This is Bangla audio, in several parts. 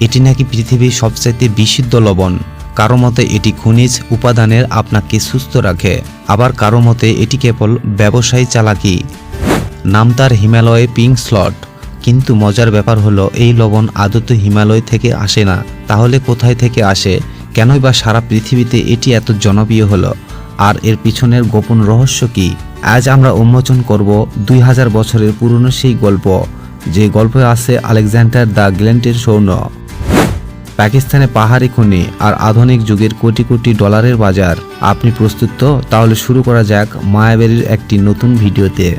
এটি নাকি পৃথিবীর সবচাইতে বিশুদ্ধ লবণ। কারও মতে এটি খনিজ উপাদানের আপনাকে সুস্থ রাখে। আবার কারও মতে এটি কেবল ব্যবসায়ী চালাকি। নাম তার হিমালয়ে পিঙ্ক স্লট। কিন্তু মজার ব্যাপার হলো, এই লবণ আদত হিমালয় থেকে আসে না। তাহলে কোথায় থেকে আসে? কেনই বা সারা পৃথিবীতে এটি এত জনপ্রিয় হলো? আর এর পিছনের গোপন রহস্য কি? আজ আমরা উন্মোচন করব দুই হাজার বছরের পুরনো সেই গল্প। যে গল্পে আছে আলেকজান্ডার দ্য গ্ল্যান্টের সৌন্য পাকিস্তানে পাহাড়ি খনি আর আধুনিক যুগের কোটি কোটি ডলারের বাজার। আপনি প্রস্তুত তো? তাহলে শুরু করা যাক মায়াবেরির একটি নতুন ভিডিওতে।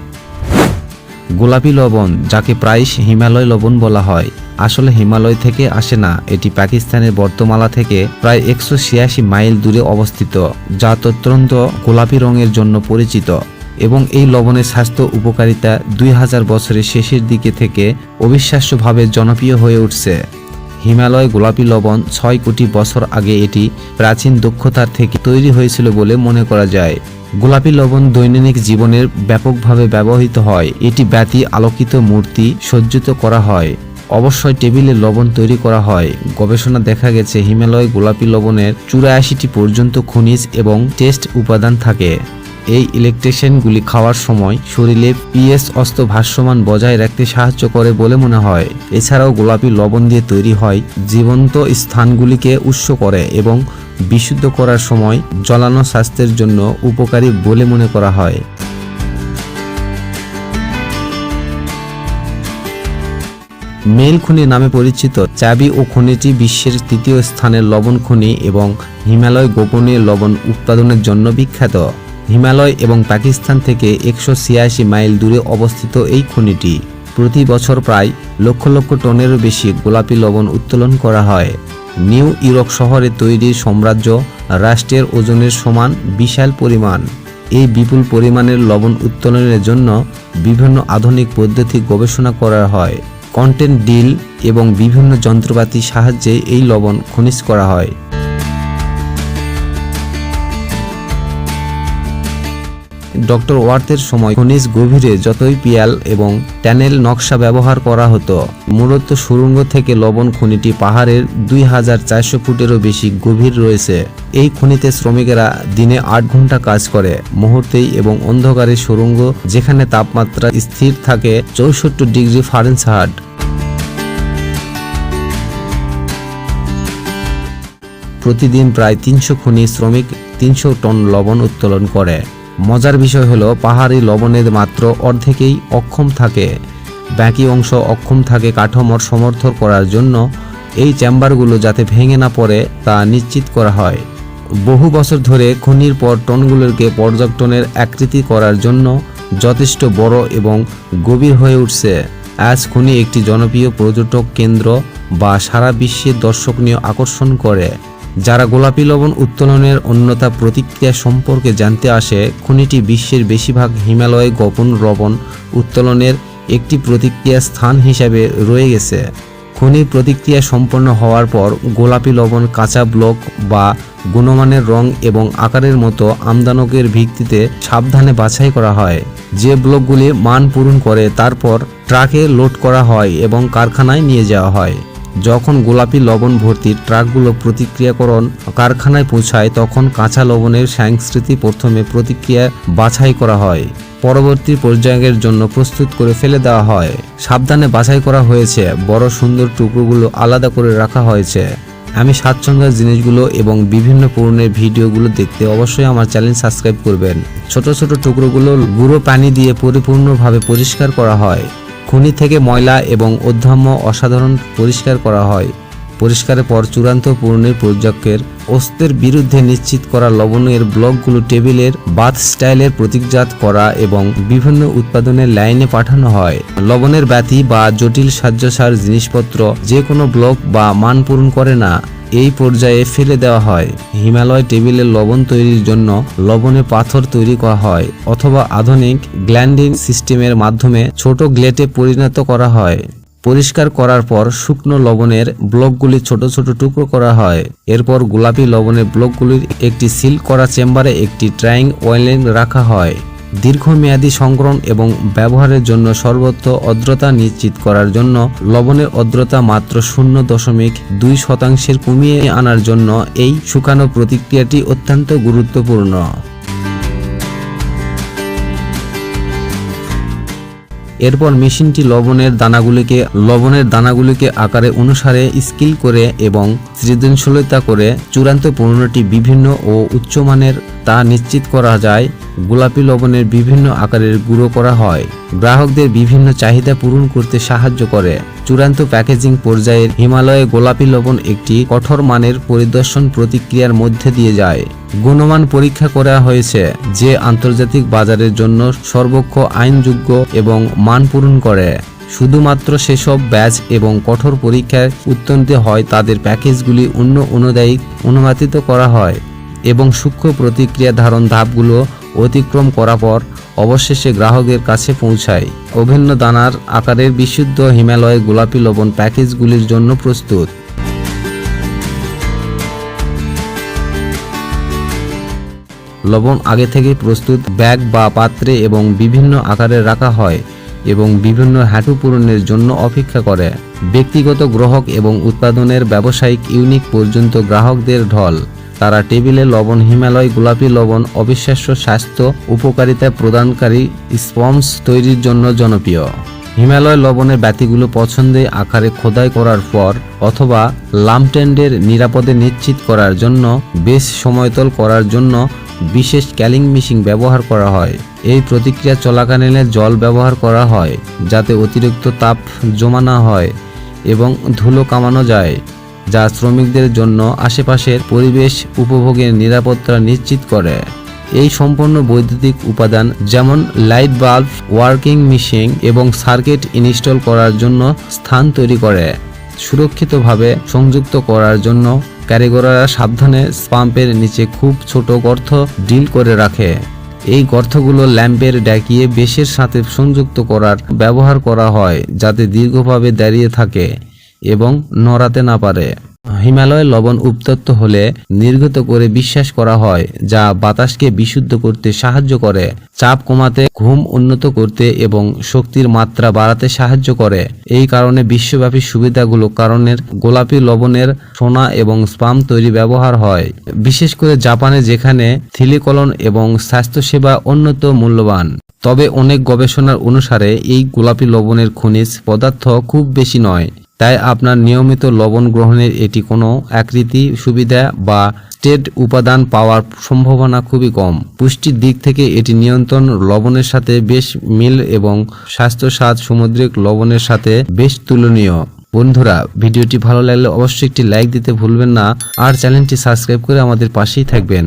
গোলাপি লবণ, যাকে প্রায়শ হিমালয় লবণ বলা হয়, আসলে হিমালয় থেকে আসে না, এটি পাকিস্তানের বর্তমালা থেকে প্রায় একশো ছিয়াশি মাইল দূরে অবস্থিত, যা অত্যন্ত গোলাপি রঙের জন্য পরিচিত, এবং এই লবণের স্বাস্থ্য উপকারিতা দুই হাজার বছরের শেষের দিকে থেকে অবিশ্বাস্যভাবে জনপ্রিয় হয়ে উঠছে। হিমালয় গোলাপি লবণ ছয় কোটি বছর আগে এটি প্রাচীন দক্ষতার থেকে তৈরি হয়েছিল বলে মনে করা যায়। গোলাপি লবণ দৈনন্দিন জীবনের ব্যাপকভাবে ব্যবহৃত হয়। এটি ব্যতি আলোকিত মূর্তি সজ্জিত করা হয়। অবশ্যই টেবিলে লবণ তৈরি করা হয়। গবেষণা দেখা গেছে, হিমালয় গোলাপি লবণের চুরাশিটি পর্যন্ত খনিজ এবং টেস্ট উপাদান থাকে। এই ইলেকট্রিশিয়ানগুলি খাওয়ার সময় শরীরে পিএস অস্ত ভাসমান বজায় রাখতে সাহায্য করে বলে মনে হয়। এছাড়াও গোলাপি লবণ দিয়ে তৈরি হয়, জীবন্ত স্থানগুলিকে উৎস করে এবং বিশুদ্ধ করার সময় জ্বলানো স্বাস্থ্যের জন্য উপকারী বলে মনে করা হয়। মেল খনি নামে পরিচিত চাবি ও খনিটি বিশ্বের তৃতীয় স্থানের লবণ খনি এবং হিমালয় গোপনীয় লবণ উৎপাদনের জন্য বিখ্যাত। হিমালয় এবং পাকিস্তান থেকে একশো ছিয়াশি মাইল দূরে অবস্থিত এই খনিটি। প্রতি বছর প্রায় লক্ষ লক্ষ টনেরও বেশি গোলাপি লবণ উত্তোলন করা হয়। নিউ ইয়র্ক শহরে তৈরি সাম্রাজ্য রাষ্ট্রের ওজনের সমান বিশাল পরিমাণ। এই বিপুল পরিমাণের লবণ উত্তোলনের জন্য বিভিন্ন আধুনিক পদ্ধতি গবেষণা করা হয়। কন্টেন্ট ডিল এবং বিভিন্ন যন্ত্রপাতির সাহায্যে এই লবণ খনিজ করা হয়। ডক্টর ওয়ার্থের সময় খনিজ গভীরে যতই পিয়াল এবং ট্যানেল নকশা ব্যবহার করা হতো, মূলত সুরঙ্গ থেকে লবণ খনিটি পাহাড়ের দুই হাজার চারশো ফুটেরও বেশি গভীর রয়েছে। এই খনিতে শ্রমিকেরা দিনে আট ঘণ্টা কাজ করে মুহূর্তেই এবং অন্ধকারে সুরঙ্গ যেখানে তাপমাত্রা স্থির থাকে চৌষট্টি ডিগ্রি ফারেনহাইট। প্রতিদিন প্রায় তিনশো খনি শ্রমিক তিনশো টন লবণ উত্তোলন করে। মজার বিষয় হলো, পাহাড়ি লবণের মাত্র অর্ধেকেই অক্ষম থাকে। বাকি অংশ অক্ষম থাকে কাঠামোর সমর্থন করার জন্য। এই চেম্বারগুলো যাতে ভেঙে না পড়ে, তা নিশ্চিত করা হয়। বহু বছর ধরে খনির পর টনগুলোকে পর্যটনের আকৃতি করার জন্য যথেষ্ট বড় এবং গভীর হয়ে উঠছে। আজ খনি একটি জনপ্রিয় পর্যটক কেন্দ্র বা সারা বিশ্বের দর্শনীয় আকর্ষণ করে। যারা গোলাপি লবণ উত্তোলনের অন্যতা প্রতিক্রিয়া সম্পর্কে জানতে আসে, খনিটি বিশ্বের বেশিরভাগ হিমালয়ে গোপন লবণ উত্তোলনের একটি প্রতিক্রিয়া স্থান হিসাবে রয়ে গেছে। খনির প্রতিক্রিয়া সম্পন্ন হওয়ার পর গোলাপি লবণ কাঁচা ব্লক বা গুণমানের রং এবং আকারের মতো আমদানকের ভিত্তিতে সাবধানে বাছাই করা হয়। যে ব্লকগুলি মান পূরণ করে তারপর ট্রাকে লোড করা হয় এবং কারখানায় নিয়ে যাওয়া হয়। যখন গোলাপি লবণ ভর্তি ট্রাকগুলো প্রতিক্রিয়াকরণ কারখানায় পৌঁছায়, তখন কাঁচা লবণের সংস্কৃতি প্রথমে প্রতিক্রিয়া বাছাই করা হয়। পরবর্তী পর্যায়ের জন্য প্রস্তুত করে ফেলে দেওয়া হয়। সাবধানে বাছাই করা হয়েছে। বড় সুন্দর টুকরোগুলো আলাদা করে রাখা হয়েছে। আমি স্বাচ্ছন্দ্যের জিনিসগুলো এবং বিভিন্ন পূর্ণের ভিডিওগুলো দেখতে অবশ্যই আমার চ্যানেল সাবস্ক্রাইব করবেন। ছোট ছোট টুকরোগুলো গুঁড়ো পানি দিয়ে পরিপূর্ণভাবে পরিষ্কার করা হয়। খনি থেকে ময়লা এবং অধ্যাম্য অসাধারণ পরিষ্কার করা হয়। পরিষ্কারের পর চূড়ান্ত পূর্ণের প্রযোজকের অস্তের বিরুদ্ধে নিশ্চিত করা লবণের ব্লকগুলো টেবিলের বাথ স্টাইলের প্রতীকজাত করা এবং বিভিন্ন উৎপাদনের লাইনে পাঠানো হয়। লবণের ব্যাথি বা জটিল সাহায্যসার জিনিসপত্র যে কোনো ব্লক বা মান পূরণ করে না। এই পর্যায়ে ফেলে দেওয়া হয়। হিমালয় টেবিলে লবণ তৈরির জন্য লবণে পাথর তৈরি করা হয় অথবা আধুনিক গ্ল্যান্ডিং সিস্টেমের মাধ্যমে ছোট গ্লেটে পরিণত করা হয়। পরিষ্কার করার পর শুকনো লবণের ব্লকগুলি ছোট ছোট টুকরো করা হয়। এরপর গোলাপি লবণের ব্লকগুলির একটি সিল করা চেম্বারে একটি ট্রাইং ওয়েলেন রাখা হয়। দীর্ঘমেয়াদী সংগ্রহণ এবং ব্যবহারের জন্য সর্বত্র অদ্রতা নিশ্চিত করার জন্য লবণের অদ্রতা মাত্র শূন্য দশমিক দুই শতাংশের কমিয়ে আনার জন্য এই শুকানো প্রতিক্রিয়াটি অত্যন্ত গুরুত্বপূর্ণ। এরপর মেশিনটি লবণের দানাগুলিকে লবণের দানাগুলিকে আকারে অনুসারে স্কিল করে এবং সৃজনশীলতা করে চূড়ান্ত পণ্যটি বিভিন্ন ও উচ্চমানের তা নিশ্চিত করা যায়। গোলাপি লবণের বিভিন্ন আকারের গুঁড়ো করা হয়। গ্রাহকদের বিভিন্ন চাহিদা পূরণ করতে সাহায্য করে। চূড়ান্ত প্যাকেজিং পর্যায়ের হিমালয়ে গোলাপি লবণ একটি কঠোর মানের পরিদর্শন প্রতিক্রিয়ার মধ্যে দিয়ে যায়। গুণমান পরীক্ষা করা হয়েছে যে আন্তর্জাতিক বাজারের জন্য সর্বক্ষ আইনযোগ্য এবং মান পূরণ করে। শুধুমাত্র সেসব ব্যাচ এবং কঠোর পরীক্ষায় উত্তীর্ণ হয় তাদের প্যাকেজগুলি অন্য অনুযায়ী অনুমাতিত করা হয় এবং সূক্ষ্ম প্রতিক্রিয়া ধারণ ধাপগুলো অতিক্রম করার পর অবশেষে গ্রাহকের কাছে পৌঁছায়। অভিন্ন দানার আকারের বিশুদ্ধ হিমালয় গোলাপি লবণ প্যাকেজগুলির জন্য প্রস্তুত। লবণ আগে থেকে প্রস্তুত ব্যাগ বা পাত্রে এবং বিভিন্ন আকারে রাখা হয় এবং বিভিন্ন হাঁটু পূরণের জন্য অপেক্ষা করে। ব্যক্তিগত গ্রাহক এবং উৎপাদনের ব্যবসায়িক ইউনিক পর্যন্ত গ্রাহকদের ঢল। তারা টেবিলে লবণ, হিমালয় গোলাপি লবণ, অবিশ্বাস্য স্বাস্থ্য, উপকারিতা প্রদানকারী স্পঞ্জ তৈরির জন্য জনপ্রিয়। হিমালয় লবণের ব্যাতিগুলো পছন্দে আকারে খোদাই করার পর অথবা লামটেন্ডের নিরাপদে নিশ্চিত করার জন্য, বেশ সময়তল করার জন্য বিশেষ ক্যালিং মেশিন ব্যবহার করা হয়। এই প্রতিক্রিয়া চলাকালীন জল ব্যবহার করা হয়, যাতে অতিরিক্ত তাপ জমা না হয় এবং ধুলো কামানো যায়, যা শ্রমিকদের জন্য আশেপাশের পরিবেশ উপভোগের নিরাপত্তা নিশ্চিত করে। এই সম্পূর্ণ বৈদ্যুতিক উপাদান যেমন লাইট বাল্ব, ওয়ার্কিং মেশিন এবং সার্কিট ইনস্টল করার জন্য স্থান তৈরি করে, সুরক্ষিতভাবে সংযুক্ত করার জন্য কারিগররা সাবধানে পাম্পের নিচে খুব ছোট গর্ত ড্রিল করে রাখে। এই গর্তগুলো ল্যাম্পের ডাকিয়ে বেশের সাথে সংযুক্ত করার ব্যবহার করা হয়, যাতে দীর্ঘভাবে দাঁড়িয়ে থাকে এবং নড়াতে না পারে। হিমালয় লবণ উত্তপ্ত হলে নির্গত করে বিশ্বাস করা হয়, যা বাতাসকে বিশুদ্ধ করতে সাহায্য করে। চাপ কমাতে, ঘুম উন্নত করতে এবং শক্তির মাত্রা বাড়াতে সাহায্য করে। এই কারণে বিশ্বব্যাপী সুবিধাগুলো কারণের গোলাপি লবণের সোনা এবং স্পাম তৈরি ব্যবহার হয়। বিশেষ করে জাপানে যেখানে থিলিকলন এবং স্বাস্থ্যসেবা অন্যত মূল্যবান। তবে অনেক গবেষণার অনুসারে এই গোলাপি লবণের খনিজ পদার্থ খুব বেশি নয়। তাই আপনার নিয়মিত লবণ গ্রহণের এটি কোনো আকৃতি সুবিধা বা স্টেট উপাদান পাওয়ার সম্ভাবনা খুবই কম। পুষ্টির দিক থেকে এটি নিয়ন্ত্রণ লবণের সাথে বেশ মিল এবং স্বাস্থ্য স্বাদ সামুদ্রিক লবণের সাথে বেশ তুলনীয়। বন্ধুরা, ভিডিওটি ভালো লাগলে অবশ্যই একটি লাইক দিতে ভুলবেন না আর চ্যানেলটি সাবস্ক্রাইব করে আমাদের পাশেই থাকবেন।